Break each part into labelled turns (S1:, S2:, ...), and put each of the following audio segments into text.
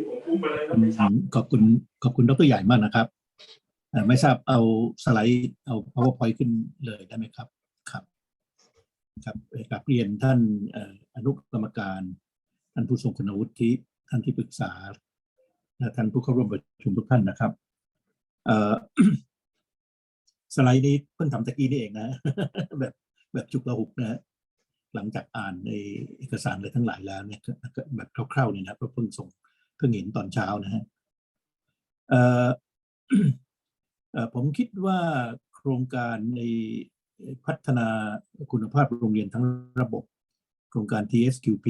S1: ที่ผมอุ้มไปเลยแล้วไม่ชับ
S2: ขอบคุณขอบคุณดรใหญ่มากนะครับไม่ทราบเอาสไลด์เอา powerpoint ขึ้นเลยได้ไหมครับครับครับเอ่อกราบเรียนท่านอนุกรรมการ ท่านผู้ทรงคุณวุฒิท่านที่ปรึกษาและท่านผู้เข้าร่วมประชุมทุกท่านนะครับเสไลด์นี้เพิ่งทำตะกี้นี่เองนะ แบบแบบชุกระหุกนะหลังจากอ่านในเอกสารอะไรทั้งหลายแล้วเนี่ยแบบคร่าวๆเนี่ยนะเพิ่งส่ง เพิ่งเห็นตอนเช้านะฮะผมคิดว่าโครงการในพัฒนาคุณภาพโรงเรียนทั้งระบบ โครงการ TSQP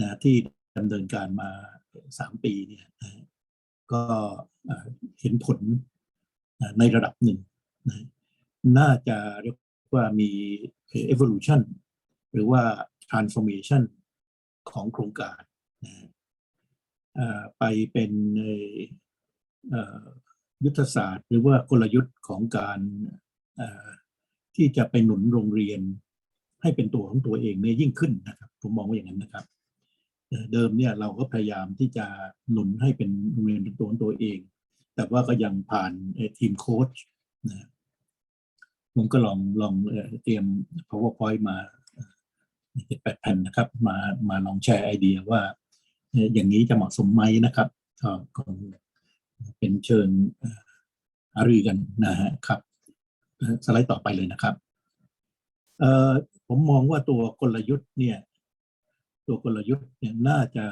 S2: นะที่ดำเนินการมาสามปีเนี่ยนะก็เห็นผลในระดับหนึ่งนะน่าจะเรียกว่ามี evolution หรือว่า transformation ของโครงการนะ ไปเป็นยุทธศาสตร์ หรือว่ากลยุทธ์ของการที่จะไปหนุนโรงเรียน ให้เป็นตัวของตัวเองเนี่ยยิ่งขึ้นนะครับผมมองว่าอย่างนั้นนะครับ เดิมเนี่ยเราก็พยายามที่จะหนุนให้เป็นโรงเรียนเป็นตัวของตัวเอง แต่ว่าก็ยังผ่านทีมโค้ชนะผมก็ลองลองเตรียม powerpoint มาเจ็ดแปดแผ่นนะครับ มามาลองแชร์ไอเดียว่า อย่างนี้จะเหมาะสมไหมนะครับก็เป็นเชิญอารือกันนะฮะครับสไลด์ต่อไปเลยนะครับผมมองว่าตัวกลยุทธ์เนี่ย ตัวกลยุทธ์เนี่ยน่าจะ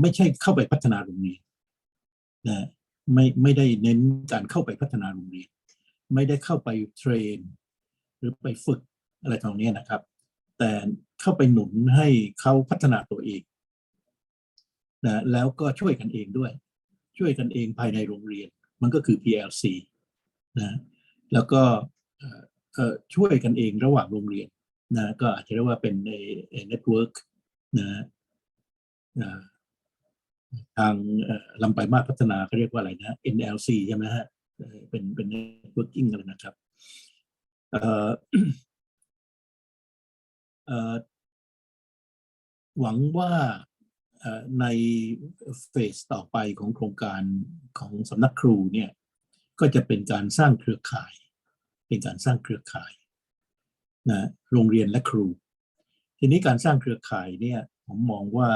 S2: ไม่ใช่เข้าไปพัฒนาโรงเรียนนะไม่ไม่ได้เน้นการเข้าไปพัฒนาโรงเรียน ไม่ได้เข้าไปเทรน หรือไปฝึกอะไรทางนี้นะครับ แต่เข้าไปหนุนให้เขาพัฒนาตัวเอง นะแล้วก็ช่วยกันเองด้วย ช่วยกันเองภายในโรงเรียน มันก็คือ PLC นะแล้วก็ช่วยกันเองระหว่างโรงเรียนนะก็อาจจะเรียกว่าเป็นเน็ตเวิร์กนะทางลำไปลายมาตรพัฒนาเขาเรียกว่าอะไรนะ NLC ใช่ไหมฮะเอ่อเป็นเป็น networking กันนะครับหวังว่า ในเฟสต่อไปของโครงการของสำนักครูเนี่ยก็จะเป็นการสร้างเครือข่าย เป็นการสร้างเครือข่ายนะโรงเรียนและครู ทีนี้การสร้างเครือข่ายเนี่ยผมมองว่า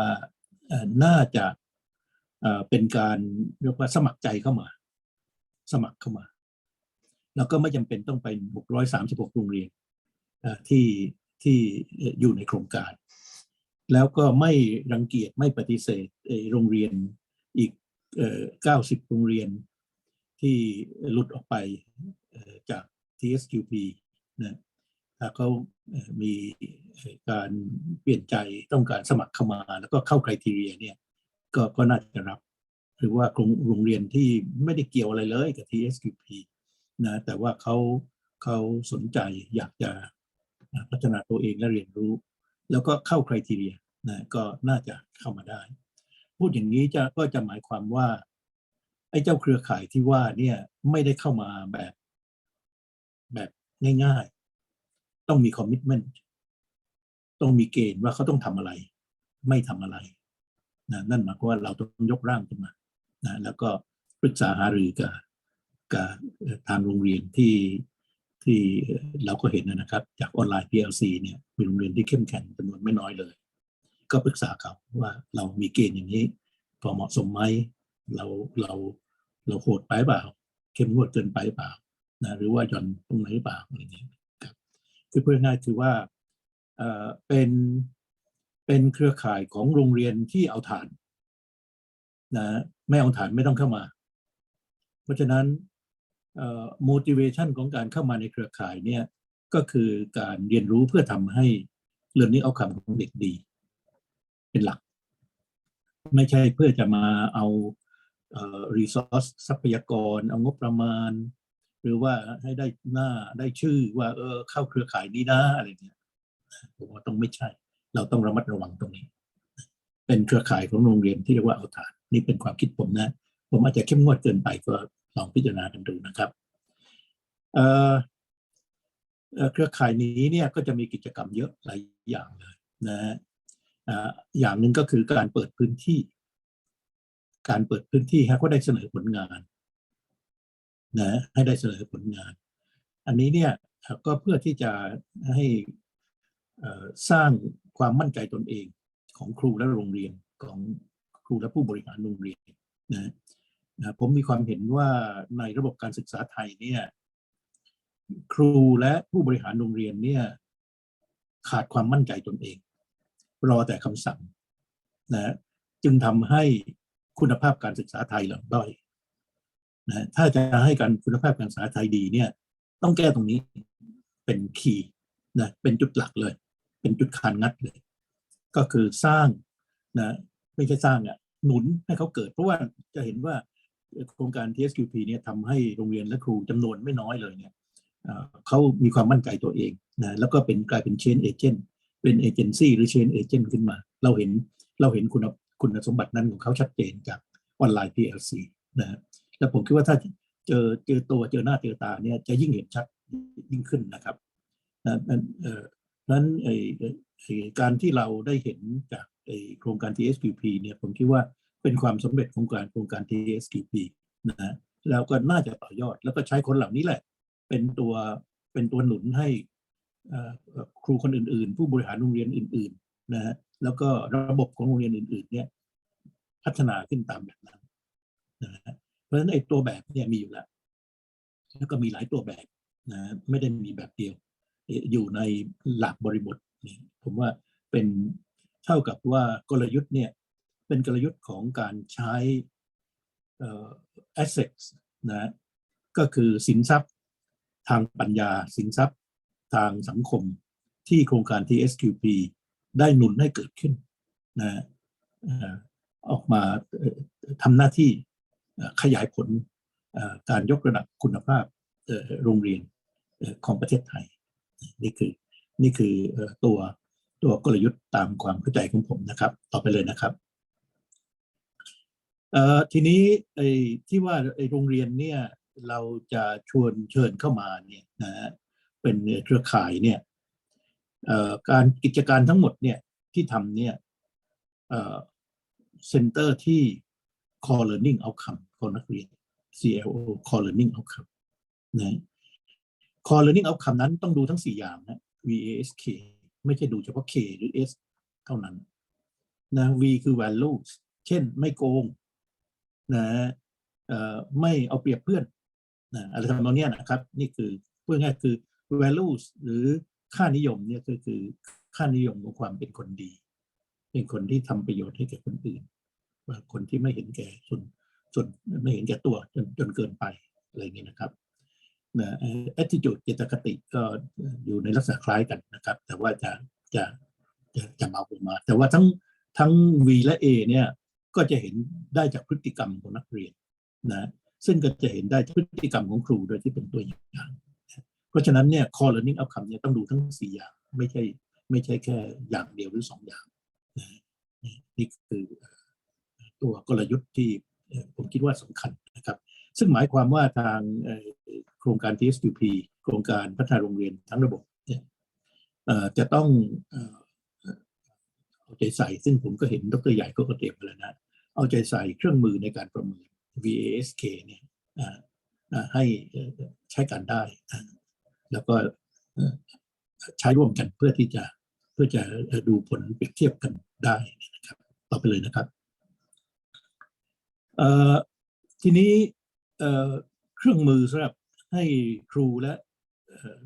S2: น่าจะเป็นการเรียกว่าสมัครใจเข้ามา สมัครเข้ามา แล้วก็ไม่จำเป็นต้องไป 636 โรงเรียนที่ที่อยู่ในโครงการ แล้วก็ไม่รังเกียจไม่ปฏิเสธโรงเรียนอีกเอ่อ90 โรงเรียนที่หลุดออกไปจาก TSQP นะถ้าเขามีการเปลี่ยนใจต้องการสมัครเข้ามา แล้วก็เข้า criteria เนี่ยก็ก็น่าจะรับ หรือว่าโรงโรงเรียนที่ไม่ได้เกี่ยวอะไรเลยกับ TSQP นะแต่ว่าเขาเขาสนใจอยากจะพัฒนาตัวเองและเรียนรู้ แล้วก็เข้า criteria นะก็น่าจะเข้ามาได้ พูดอย่างนี้จะก็จะหมายความว่าไอ้เจ้าเครือข่ายที่ว่าเนี่ยไม่ได้เข้ามาแบบ แบบง่ายๆ ต้องมีคอมมิชเมนต์ต้องมีเกณฑ์ว่าเขาต้องทำอะไร ไม่ทำอะไรนะนั่นหมายความว่าเราต้องยกร่างขึ้นมานะแล้วก็ปรึกษาหารือกับกับทางโรงเรียนที่ ที่เราก็เห็นนะครับ จากออนไลน์ PLC เนี่ยมีโรงเรียนที่เข้มแข็งจำนวนไม่น้อยเลย ก็ปรึกษาเขาว่าเรามีเกณฑ์อย่างนี้ พอเหมาะสมไหมเราเราเราโหดไปเปล่า เข้มงวดเกินไปเปล่านะหรือว่าหย่อนตรงไหนเปล่าอะไรอย่างนี้ครับคือพูดง่ายคือว่าเอ่อเป็นเป็นเครือข่ายของโรงเรียนที่เอาฐานนะไม่เอาฐานไม่ต้องเข้ามา เพราะฉะนั้น motivation ของการเข้ามาในเครือข่ายเนี่ยก็คือการเรียนรู้เพื่อทำให้ learning outcome ของเด็กดี เป็นหลัก ไม่ใช่เพื่อจะมาเอา resource ทรัพยากร เอางบประมาณ หรือว่าให้ได้หน้าได้ชื่อว่าเออเข้าเครือข่ายนี้นะอะไรเงี้ยผมว่าต้องไม่ใช่ เราต้องระมัดระวังตรงนี้ เป็นเครือข่ายของโรงเรียนที่เรียกว่าเอาฐาน นี่เป็นความคิดผมนะ ผมอาจจะเข้มงวดเกินไปก็ ลองพิจารณากันดูนะครับเเเครือข่ายนี้เนี่ยก็จะมีกิจกรรมเยอะหลายอย่างเลยนะฮะอย่างหนึ่งก็คือการเปิดพื้นที่ การเปิดพื้นที่ให้เขาได้เสนอผลงานนะให้ได้เสนอผลงาน อันนี้เนี่ยก็เพื่อที่จะให้สร้างความมั่นใจตนเองของครูและโรงเรียนของครูและผู้บริหารโรงเรียนนะ นะผมมีความเห็นว่าในระบบการศึกษาไทยเนี่ย ครูและผู้บริหารโรงเรียนเนี่ย ขาดความมั่นใจตนเอง รอแต่คำสั่งนะจึงทำให้คุณภาพการศึกษาไทยหล่นด้อยนะถ้าจะให้การคุณภาพการศึกษาไทยดีเนี่ย ต้องแก้ตรงนี้เป็นคีย์นะเป็นจุดหลักเลย เป็นจุดคานงัดเลย ก็คือสร้างนะไม่ใช่สร้างอะหนุนให้เขาเกิด เพราะว่าจะเห็นว่า โครงการ TSQP เนี่ยทำให้โรงเรียนและครูจำนวนไม่น้อยเลยเนี่ยเขามีความมั่นใจตัวเองนะแล้วก็เป็นกลายเป็นเชนเอเจนต์เป็นเอเจนซี่หรือเชนเอเจนต์ขึ้นมา เราเห็นเราเห็นคุณคุณสมบัตินั้นของเขาชัดเจนจากออนไลน์ PLC นะฮะแล้วผมคิดว่าถ้าเจอเจอตัวเจอหน้าเจอตาเนี่ยจะยิ่งเห็นชัดยิ่งขึ้นนะครับนะนั้นเออนั้นไอการที่เราได้เห็นจากไอโครงการ TSQP เนี่ยผมคิดว่า เป็นความสำเร็จของการโครงการ TSQP นะฮะแล้วก็น่าจะต่อยอด แล้วก็ใช้คนเหล่านี้แหละ เป็นตัวเป็นตัวหนุนให้ครูคนอื่น ๆ ผู้บริหารโรงเรียนอื่น ๆ นะฮะแล้วก็ระบบของโรงเรียนอื่น ๆ เนี่ย พัฒนาขึ้นตามแบบนั้นนะฮะเพราะฉะนั้นไอ้ตัวแบบเนี่ยมีอยู่แล้ว แล้วก็มีหลายตัวแบบนะไม่ได้มีแบบเดียว อยู่ในหลักบริบทนี่ผมว่าเป็นเท่ากับว่ากลยุทธ์เนี่ย เป็นกลยุทธ์ของการใช้เอ่อ assets นะก็คือสินทรัพย์ทางปัญญาสินทรัพย์ทางสังคมที่โครงการ TSQP ได้หนุนให้เกิดขึ้นนะออกมาทำหน้าที่ขยายผลการยกระดับคุณภาพโรงเรียนของประเทศไทย นี่คือนี่คือตัวตัวกลยุทธ์ตามความเข้าใจของผมนะครับ ต่อไปเลยนะครับ เอ่อทีนี้ไอ้ที่ว่าไอ้โรงเรียนเนี่ยเราจะชวนเชิญเข้ามาเนี่ยนะฮะเป็นเครือข่ายเนี่ยเอ่อการกิจการทั้งหมดเนี่ยที่ทำเนี่ยเอ่อเซ็นเตอร์ที่ core learning outcome ของนักเรียน CLO core learning outcome นะ core learning outcome นั้นต้องดูทั้ง 4 อย่างนะ VASK ไม่ใช่ดูเฉพาะ K หรือ S เท่านั้นนะ V คือ values เช่นไม่โกง นะเอ่อไม่เอาเปรียบเพื่อนนะอะไรทำนองนี้นะครับ นี่คือพูดง่ายคือ values หรือค่านิยมเนี่ยก็คือค่านิยมของความเป็นคนดี เป็นคนที่ทำประโยชน์ให้แก่คนอื่น ว่าคนที่ไม่เห็นแก่ส่วนส่วนไม่เห็นแก่ตัวจนจนเกินไปอะไรอย่างเงี้นะครับนะเอ่อ attitude เจตคติก็อยู่ในลักษณะคล้ายกันนะครับ แต่ว่าจะจะจะจะเบาลงมา แต่ว่าทั้งทั้ง V และ A เนี่ย ก็จะเห็นได้จากพฤติกรรมของนักเรียนนะซึ่งก็จะเห็นได้จากพฤติกรรมของครูโดยที่เป็นตัวอย่าง เพราะฉะนั้นเนี่ย core learning outcome เนี่ยต้องดูทั้งสี่อย่างไม่ใช่ไม่ใช่แค่อย่างเดียวหรือสองอย่างนะนี่คือตัวกลยุทธ์ที่ผมคิดว่าสำคัญนะครับ ซึ่งหมายความว่าทางโครงการ TSQP โครงการพัฒนาโรงเรียนทั้งระบบเนี่ยจะต้อง เอาใจใส่ซึ่งผมก็เห็นดรใหญ่ก็เตรียมมาแล้วนะ เอาใจใส่เครื่องมือในการประเมิน VASK เนี่ยให้ใช้การได้ แล้วก็ใช้ร่วมกันเพื่อที่จะเพื่อจะดูผลเปรียบเทียบกันได้นะครับ ต่อไปเลยนะครับทีนี้เครื่องมือสำหรับให้ครูและ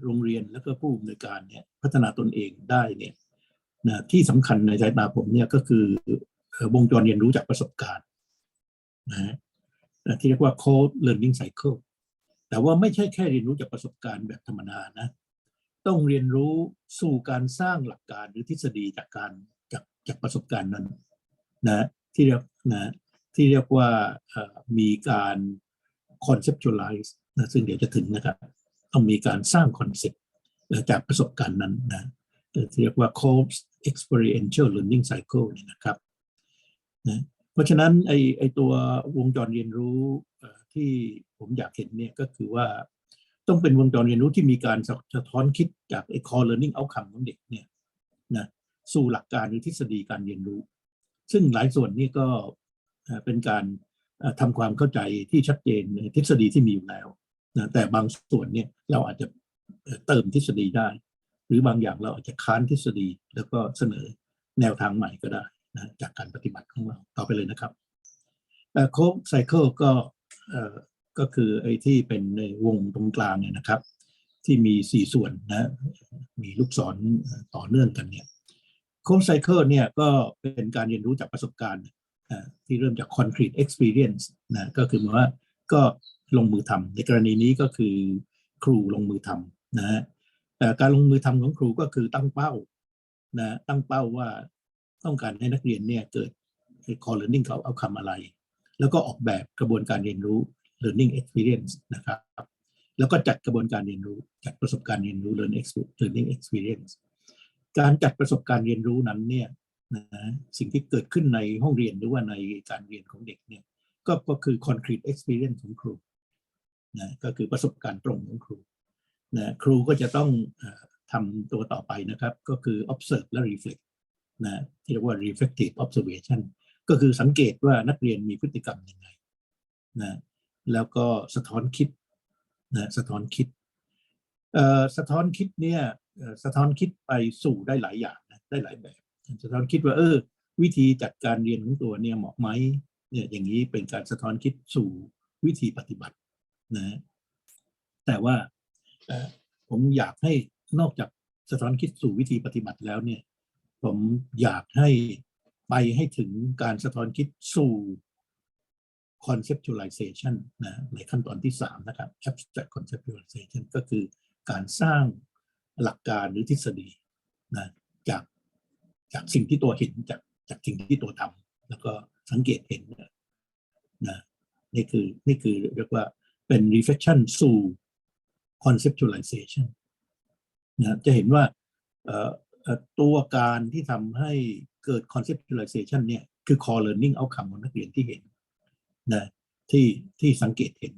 S2: โรงเรียนและก็ผู้อำนวยการเนี่ยพัฒนาตนเองได้เนี่ย นะที่สำคัญในสายตาผมเนี่ยก็คือวงจรเรียนรู้จากประสบการณ์นะที่เรียกว่า code learning cycle แต่ว่าไม่ใช่แค่เรียนรู้จากประสบการณ์แบบธรรมดานะ ต้องเรียนรู้สู่การสร้างหลักการหรือทฤษฎีจากการจากจากประสบการณ์นั้นนะที่เรียกนะที่เรียกว่ามีการ conceptualize นะซึ่งเดี๋ยวจะถึงนะครับ ต้องมีการสร้างคอนเซ็ปต์จากประสบการณ์นั้นนะ เรียกว่า Coles experiential learning cycle เนี่ยนะครับนะเพราะฉะนั้นไอไอตัววงจรเรียนรู้ที่ผมอยากเห็นเนี่ยก็คือว่าต้องเป็นวงจรเรียนรู้ที่มีการสะท้อนคิดจากไอ้ core learning outcome ของเด็กเนี่ยนะสู่หลักการหรือทฤษฎีการเรียนรู้ ซึ่งหลายส่วนนี่ก็เป็นการทำความเข้าใจที่ชัดเจนในทฤษฎีที่มีอยู่แล้วนะแต่บางส่วนเนี่ยเราอาจจะเติมทฤษฎีได้ รือบางอย่างเราอาจจะค้านทฤษฎีแล้วก็เสนอแนวทางใหม่ก็ได้นะจากการปฏิบัติของเราต่อไปเลยนะครับโค้กไซเคิลก็เอ่อก็คือไอ้ที่เป็นในวงตรงกลางเนี่ยนะครับ ที่มีสี่ส่วนนะมีลูกศรต่อเนื่องกันเนี่ยโค้กไซเคิลเนี่ยก็เป็นการเรียนรู้จากประสบการณ์ที่เริ่มจาก concrete experience นะก็คือหมายว่าก็ลงมือทำในกรณีนี้ก็คือครูลงมือทำนะฮะ การลงมือทำของครูก็คือตั้งเป้านะตั้งเป้าว่าต้องการให้นักเรียนเนี่ยเกิด core learning เขาเอาคำอะไร แล้วก็ออกแบบกระบวนการเรียนรู้ learning experience นะครับ แล้วก็จัดกระบวนการเรียนรู้ จัดประสบการณ์เรียนรู้ learn ex- learning experience การจัดประสบการณ์เรียนรู้นั้นเนี่ยนะสิ่งที่เกิดขึ้นในห้องเรียนหรือว่าในการเรียนของเด็กเนี่ยก็ก็คือ concrete experience ของครูนะก็คือประสบการณ์ตรงของครู นะครูก็จะต้องทำตัวต่อไปนะครับ ก็คือ observe และ reflect นะที่เรียกว่า reflective observation ก็คือสังเกตว่านักเรียนมีพฤติกรรมยังไงนะแล้วก็สะท้อนคิดนะสะท้อนคิดสะท้อนคิดเนี่ยสะท้อนคิดไปสู่ได้หลายอย่างนะได้หลายแบบ สะท้อนคิดว่าเออ วิธีจัดการเรียนของตัวเนี่ยเหมาะไหมเนี่ยอย่างนี้เป็นการสะท้อนคิดสู่วิธีปฏิบัตินะแต่ว่า ผมอยากให้นอกจากสะท้อนคิดสู่วิธีปฏิบัติแล้วเนี่ย ผมอยากให้ไปให้ถึงการสะท้อนคิดสู่ conceptualization นะในขั้นตอนที่ 3 นะครับ abstract conceptualization ก็คือการสร้างหลักการหรือทฤษฎีนะจากจากสิ่งที่ตัวเห็นจากจากสิ่งที่ตัวทำแล้วก็สังเกตเห็นนะนะนี่คือนี่คือเรียกว่าเป็น reflection สู่ conceptualization นะจะเห็นว่าตัวการที่ทำให้เกิด conceptualization เนี่ยคือ core learning outcome ของนักเรียนที่เห็นนะที่ที่สังเกตเห็น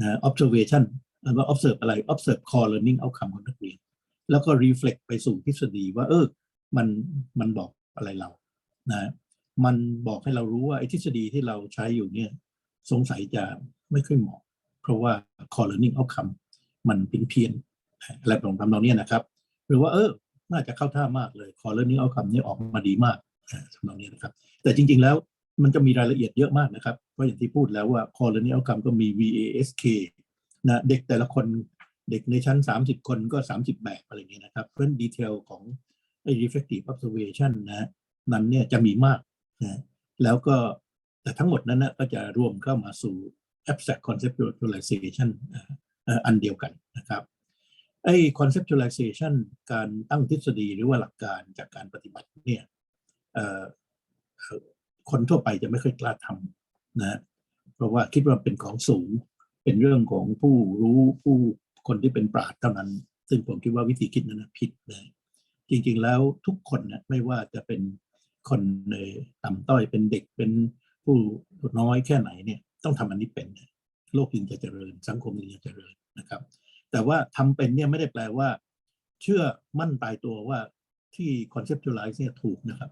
S2: นะ observation แล้วก็ observe อะไร observe core learning outcome ของนักเรียน แล้วก็ reflect ไปสู่ทฤษฎีว่าเออมันมันบอกอะไรเรานะมันบอกให้เรารู้ว่าไอ้ทฤษฎีที่เราใช้อยู่เนี่ยสงสัยจะไม่ค่อยเหมาะ เพราะว่า core learning outcome มันเพี้ยนเพียนอะไรประมาณนี้นะครับ หรือว่าเออน่าจะเข้าท่ามากเลย core learning outcome เนี่ยออกมาดีมากอ่าสำนองนี้นะครับ แต่จริง ๆแล้วมันจะมีรายละเอียดเยอะมากนะครับเพราะอย่างที่พูดแล้วว่า core learning outcome ก็มี VASK นะเด็กแต่ละคนเด็กในชั้น 30 คนก็ 30 แบบอะไรอย่างเงี้ยนะครับเพราะนั้นดีเทลของไอ้ reflective observation นะนั้นเนี่ยจะมีมากนะแล้วก็แต่ทั้งหมดนั้นนะก็จะรวมเข้ามาสู่ abstract conceptualization อันเดียวกันนะครับไอ้ conceptualization การตั้งทฤษฎีหรือว่าหลักการจากการปฏิบัติเนี่ยคนทั่วไปจะไม่ค่อยกล้าทำนะเพราะว่าคิดว่าเป็นของสูงเป็นเรื่องของผู้รู้ผู้คนที่เป็นปราชญ์เท่านั้น ซึ่งผมคิดว่าวิธีคิดนั้นผิดนะจริงๆแล้วทุกคนนะไม่ว่าจะเป็นคนในต่ำต้อยเป็นเด็กเป็นผู้น้อยแค่ไหนเนี่ยต้องทำอันนี้เป็นนะ โลกจึงจะเจริญ สังคมจึงจะเจริญนะครับ แต่ว่าทำเป็นเนี่ยไม่ได้แปลว่า เชื่อมั่นตายตัวว่าที่ conceptualize เนี่ยถูกนะครับ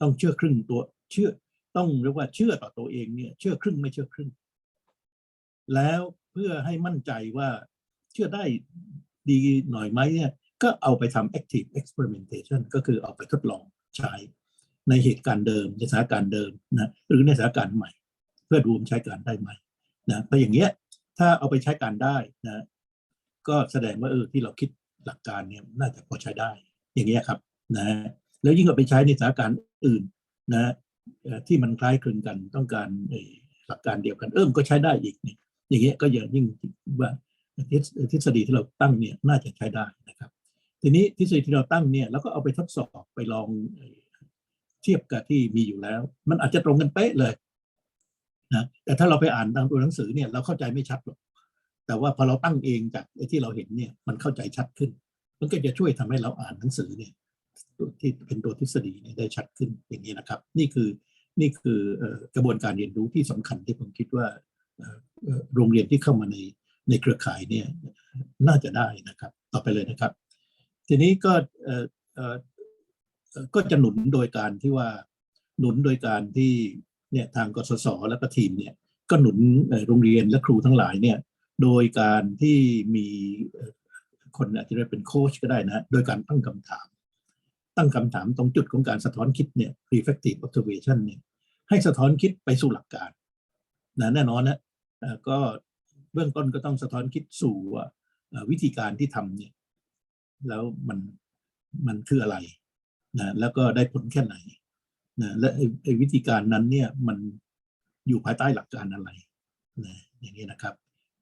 S2: ต้องเชื่อครึ่งตัวเชื่อต้องเรียกว่าเชื่อต่อตัวเองเนี่ย เชื่อครึ่งไม่เชื่อครึ่ง แล้วเพื่อให้มั่นใจว่าเชื่อได้ดีหน่อยไหมเนี่ยก็เอาไปทำ active experimentation ก็คือเอาไปทดลองใช้ในเหตุการณ์เดิมในสถานการณ์เดิมนะหรือในสถานการณ์ใหม่ เพื่อดูมใช้การได้ไหม นะเพราะอย่างเงี้ยถ้าเอาไปใช้การได้นะก็แสดงว่าเออที่เราคิดหลักการเนี่ยน่าจะพอใช้ได้ อย่างเงี้ยครับนะแล้วยิ่งเอาไปใช้ในสถานการณ์อื่นนะที่มันคล้ายคลึงกันต้องการหลักการเดียวกันเอิ่มนก็ใช้ได้อีกเนี่ยอย่างเงี้ยก็ยิ่งยิ่งว่าทฤษฎีที่เราตั้งเนี่ยน่าจะใช้ได้นะครับ ทีนี้ทฤษฎีที่เราตั้งเนี่ยเราก็เอาไปทดสอบไปลองเทียบกับที่มีอยู่แล้ว มันอาจจะตรงกันเป๊ะเลย นะแต่ถ้าเราไปอ่านตามตัวหนังสือเนี่ยเราเข้าใจไม่ชัดหรอกแต่ว่าพอเราตั้งเองจากไอ้ที่เราเห็นเนี่ยมันเข้าใจชัดขึ้น มันก็จะช่วยทำให้เราอ่านหนังสือเนี่ยตัวที่เป็นตัวทฤษฎีเนี่ยได้ชัดขึ้นอย่างนี้นะครับ นี่คือนี่คือกระบวนการเรียนรู้ที่สำคัญที่ผมคิดว่าโรงเรียนที่เข้ามาในในเครือข่ายเนี่ยน่าจะได้นะครับ ต่อไปเลยนะครับ ทีนี้ก็เออก็จะหนุนโดยการที่ว่าหนุนโดยการที่ เนี่ยทางกสศแล้วก็ทีมเนี่ยก็หนุนโรงเรียนและครูทั้งหลายเนี่ยโดยการที่มีคนอาจจะเรียกเป็นโค้ชก็ได้นะโดยการตั้งคำถาม ตั้งคำถามตรงจุดของการสะท้อนคิดเนี่ย reflective observation เนี่ยให้สะท้อนคิดไปสู่หลักการนะแน่นอนนะก็เบื้องต้นก็ต้องสะท้อนคิดสู่ว่าวิธีการที่ทำเนี่ยแล้วมันมันคืออะไรนะแล้วก็ได้ผลแค่ไหน นะและไอ้วิธีการนั้นเนี่ยมันอยู่ภายใต้หลักการอะไรนะอย่างนี้นะครับ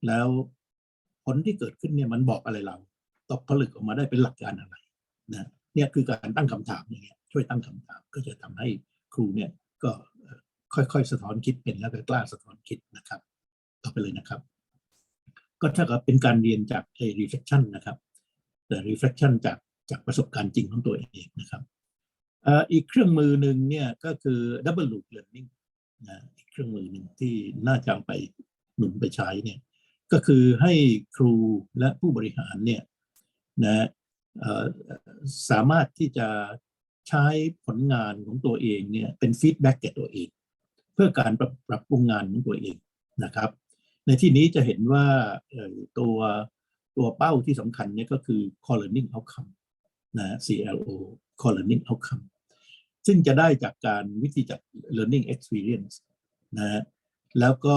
S2: แล้วผลที่เกิดขึ้นเนี่ยมันบอกอะไรเราตกผลึกออกมาได้เป็นหลักการอะไรนะเนี่ยคือการตั้งคำถามอย่างเงี้ยช่วยตั้งคำถามก็จะทำให้ครูเนี่ยก็ค่อยๆสะท้อนคิดเป็นแล้วก็กล้าสะท้อนคิดนะครับ ต่อไปเลยนะครับ ก็ถ้ากับเป็นการเรียนจากไอ้ reflection นะครับแต่ reflection จากจากประสบการณ์จริงของตัวเองนะครับ อีกเครื่องมือหนึ่งเนี่ยก็คือ double loop learning นะอีกเครื่องมือหนึ่งที่น่าจะไปหนุนไปใช้เนี่ยก็คือให้ครูและผู้บริหารเนี่ยนะสามารถที่จะใช้ผลงานของตัวเองเนี่ยเป็นฟีดแบ็กแก่ตัวเอง เพื่อการปรับปรับปรุงงานของตัวเองนะครับ ในที่นี้จะเห็นว่าตัวตัวเป้าที่สำคัญเนี่ยก็คือ core learning outcome นะ CLO core learning outcome ซึ่งจะได้จากการวิธีจัด learning experience นะฮะแล้วก็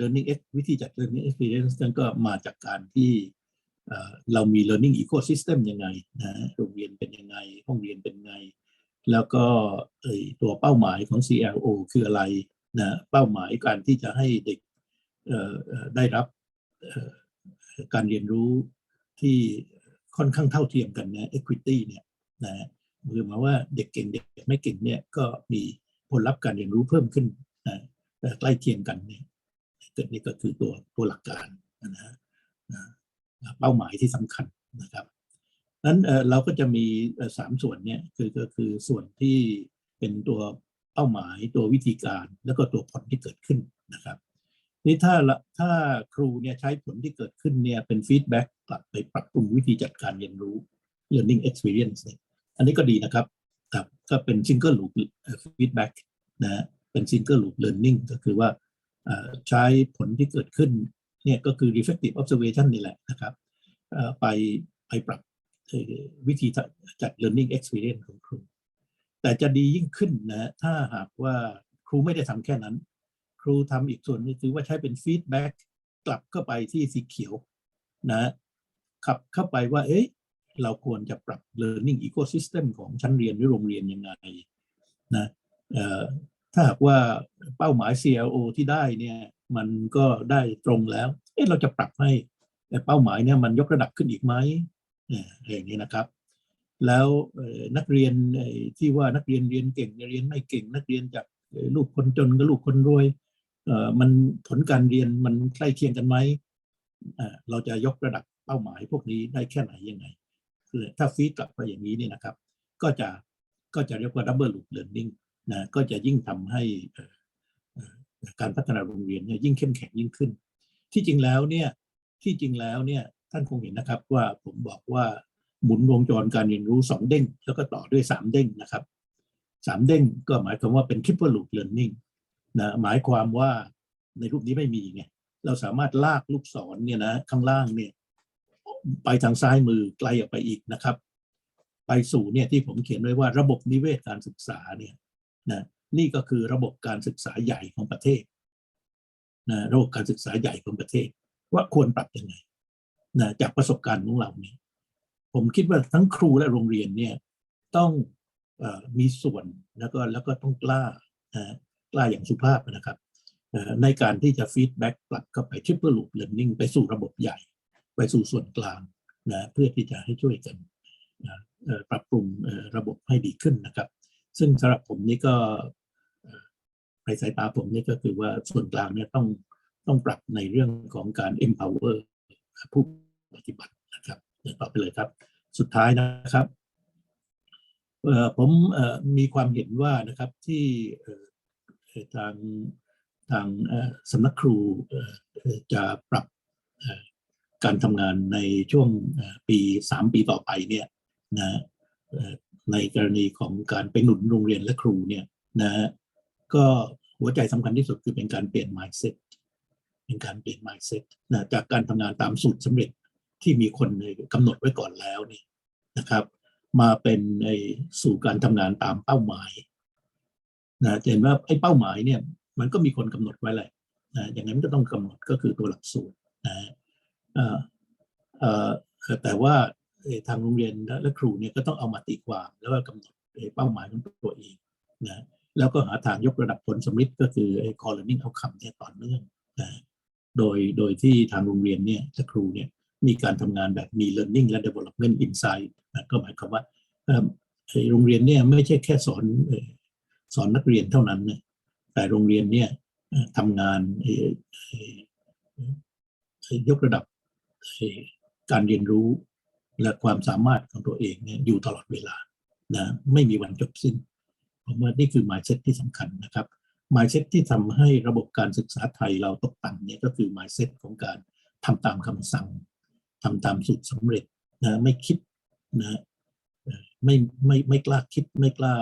S2: learning ex- วิธีจัด learning experience นั้นก็มาจากการที่เรามี learning ecosystem ยังไงนะโรงเรียนเป็นยังไง ห้องเรียนเป็นไง แล้วก็ตัวเป้าหมายของ CLO คืออะไรนะเป้าหมายการที่จะให้เด็กได้รับการเรียนรู้ที่ค่อนข้างเท่าเทียมกันนะ equity เนี่ยนะ คือหมายว่าเด็กเก่งเด็กไม่เก่งเนี่ยก็มีผลลัพธ์การเรียนรู้เพิ่มขึ้นนะเอ่อใกล้เคียงกันเนี่ยเกิดนี่ก็คือตัวตัวหลักการนะฮะเป้าหมายที่สำคัญนะครับนั้นเราก็จะมีสามส่วนเนี่ยคือก็คือส่วนที่เป็นตัวเป้าหมายตัววิธีการแล้วก็ตัวผลที่เกิดขึ้นนะครับนี่ถ้าละถ้าครูเนี่ยใช้ผลที่เกิดขึ้นเนี่ยเป็นฟีดแบ็กกลับไปปรับปรุงวิธีจัดการเรียนรู้ learning experience เนี่ย อันนี้ก็ดีนะครับครับก็เป็น single loop เอ่อ feedback นะเป็น single loop learning ก็คือว่าใช้ผลที่เกิดขึ้นเนี่ยก็คือ reflective observation นี่แหละนะครับไปไปปรับวิธีจัด learning experience ของครู แต่จะดียิ่งขึ้นนะถ้าหากว่าครูไม่ได้ทำแค่นั้น ครูทำอีกส่วนนึงคือว่าใช้เป็นฟีดแบ็กกลับเข้าไปที่สีเขียวนะขับเข้าไปว่า เอ๊ะ เราควรจะปรับ learning ecosystem ของชั้นเรียนหรือโรงเรียนยังไงนะถ้าหากว่าเป้าหมาย CLO ที่ได้เนี่ยมันก็ได้ตรงแล้ว เอ๊ะเราจะปรับให้เป้าหมายเนี่ยมันยกระดับขึ้นอีกไหมเนี่ยอย่างนี้นะครับ แล้วนักเรียนที่ว่านักเรียนเรียนเก่งเรียนไม่เก่ง นักเรียนจากลูกคนจนกับลูกคนรวยมันผลการเรียนมันใกล้เคียงกันไหมเราจะยกระดับเป้าหมายพวกนี้ได้แค่ไหนยังไง คือถ้าฟีดกลับไปอย่างนี้เนี่ยนะครับ ก็จะก็จะเรียกว่า double loop learning นะก็จะยิ่งทำให้การพัฒนาโรงเรียนเนี่ยยิ่งเข้มแข็งยิ่งขึ้น ที่จริงแล้วเนี่ยที่จริงแล้วเนี่ยท่านคงเห็นนะครับว่าผมบอกว่าหมุนวงจรการเรียนรู้สองเด้ง แล้วก็ต่อด้วยสามเด้งนะครับสามเด้งก็หมายความว่าเป็น triple loop learning นะหมายความว่าในรูปนี้ไม่มีไงเราสามารถลากลูกศรเนี่ยนะข้างล่างเนี่ย ไปทางซ้ายมือไกลออกไปอีกนะครับ ไปสู่เนี่ยที่ผมเขียนไว้ว่าระบบนิเวศการศึกษาเนี่ยนะนี่ก็คือระบบการศึกษาใหญ่ของประเทศนะระบบการศึกษาใหญ่ของประเทศ ว่าควรปรับยังไงนะจากประสบการณ์ของเราเนี่ยผมคิดว่าทั้งครูและโรงเรียนเนี่ยต้องอมีส่วนแล้วก็แล้วก็ต้องกล้านะกล้าอย่างสุภาพนะครับในการที่จะฟีดแบ็กกลับเข้าไป triple loop learning ไปสู่ระบบใหญ่ ไปสู่ส่วนกลางนะเพื่อที่จะให้ช่วยกันนะปรับปรุงระบบให้ดีขึ้นนะครับ ซึ่งสำหรับผมนี่ก็ในสายตาผมนี่ก็คือว่าส่วนกลางเนี่ยต้องต้องปรับในเรื่องของการ empower ผู้ปฏิบัตินะครับเดี๋ยวต่อไปเลยครับ สุดท้ายนะครับผมมีความเห็นว่านะครับที่ทางทางสำนักครูจะปรับ การทำงานในช่วงปีสามปีต่อไปเนี่ยนะในกรณีของการไปหนุนโรงเรียนและครูเนี่ยนะก็หัวใจสำคัญที่สุดคือเป็นการเปลี่ยน mindset เป็นการเปลี่ยน mindset นะจากการทำงานตามสูตรสำเร็จที่มีคนกำหนดไว้ก่อนแล้วนี่นะครับ มาเป็นในสู่การทำงานตามเป้าหมายนะเห็นว่าไอ้เป้าหมายเนี่ยมันก็มีคนกำหนดไว้แหละนะอย่างนั้นก็ต้องกำหนดก็คือตัวหลักสูตรนะ แต่ว่าทางโรงเรียนและครูเนี่ยก็ต้องเอามาตีความแล้วก็กำหนดเป้าหมายของตัวเองนะแล้วก็หาทางยกระดับผลสำเร็จก็คือไอ้ core learning outcome เนี่ยต่อเนื่องนะโดยโดยที่ทางโรงเรียนเนี่ยและครูเนี่ยมีการทำงานแบบมี learning และ development insight นะก็หมายความว่าโรงเรียนเนี่ยไม่ใช่แค่สอนสอนนักเรียนเท่านั้นนะแต่โรงเรียนเนี่ยทำงานยกระดับ การเรียนรู้และความสามารถของตัวเองเนี่ยอยู่ตลอดเวลานะไม่มีวันจบสิ้นผมว่านี่คือ mindset ที่สำคัญนะครับ mindset ที่ทำให้ระบบการศึกษาไทยเราตกต่ำเนี่ยก็คือ mindset ของการทำตามคำสั่งทำตามสูตรสำเร็จนะไม่คิดนะไม่ไม่ไม่กล้าคิดไม่กล้า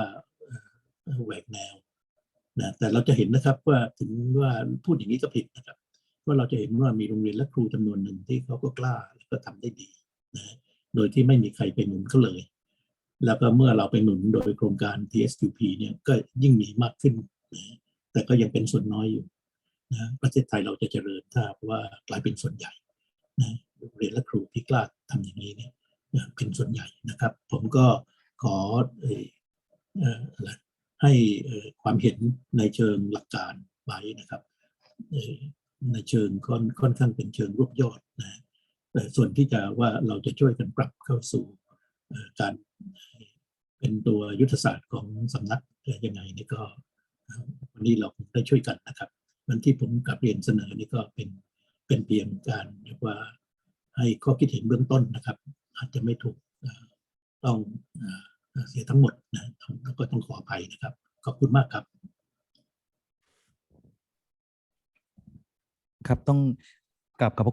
S2: แหวกแนวนะแต่เราจะเห็นนะครับว่าถึงว่าพูดอย่างนี้ก็ผิดนะครับ ว่าเราจะเห็นว่ามีโรงเรียนและครูจำนวนหนึ่งที่เขาก็กล้าแล้วก็ทำได้ดีนะโดยที่ไม่มีใครไปหนุนเขาเลย แล้วก็เมื่อเราไปหนุนโดยโครงการ TSQP เนี่ยก็ยิ่งมีมากขึ้นนะแต่ก็ยังเป็นส่วนน้อยอยู่นะประเทศไทยเราจะเจริญถ้าว่ากลายเป็นส่วนใหญ่นะโรงเรียนและครูที่กล้าทำอย่างนี้เนี่ยนะเป็นส่วนใหญ่นะครับ ผมก็ขอเอ่เออะไรให้ความเห็นในเชิงหลักการไว้นะครับ ในเชิงค่อนค่อนข้างเป็นเชิงรวบยอดนะแต่ส่วนที่จะว่าเราจะช่วยกันปรับเข้าสู่การเป็นตัวยุทธศาสตร์ของสำนักยังไงนี่ก็วันนี้เราได้ช่วยกันนะครับ วันที่ผมกลับเรียนเสนอนี่ก็เป็นเป็นเพียงการเรียกว่าให้ข้อคิดเห็นเบื้องต้นนะครับ อาจจะไม่ถูกต้องเสียทั้งหมดนะต้องก็ต้องขออภัยนะครับ ขอบคุณมากครับ
S1: ครับต้องกลับขอบ